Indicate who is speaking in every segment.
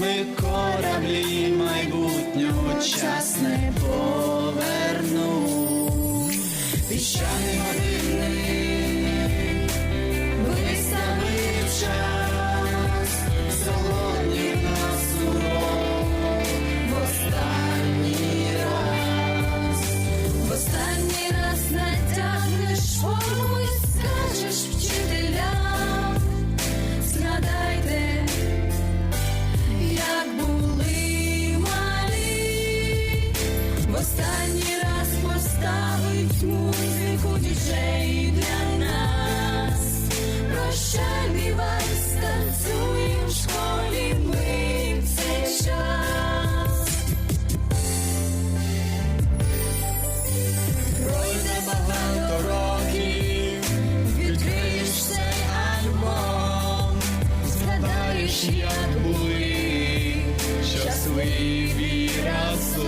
Speaker 1: ми кораблі майбутнього час не. Поставить музику діджей для нас. Прощальний вальс танцюєм в школі ми цей час. Пройде багато років, відкриєш цей альбом, згадаєш, як були щасливі разом.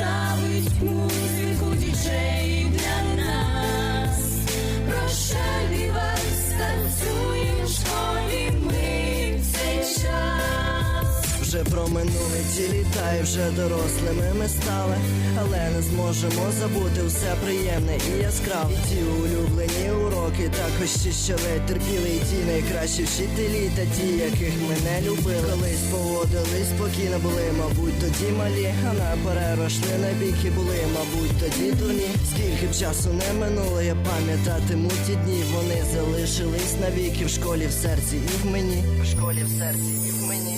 Speaker 1: Поставить музику діджей
Speaker 2: Вже проминули ті літа і вже дорослими ми стали, але не зможемо забути все приємне і яскраве. Ті улюблені уроки також ледь терпіли, і ті найкращі вчителі, та ті, яких ми не любили. Колись поводились спокійно були, мабуть, тоді малі, а на перерву йшли на біки були, мабуть, тоді дурні. Скільки б часу не минуло, я пам'ятатиму ті дні. Вони залишились навіки в школі, в серці і в мені. В школі, в серці і в мені.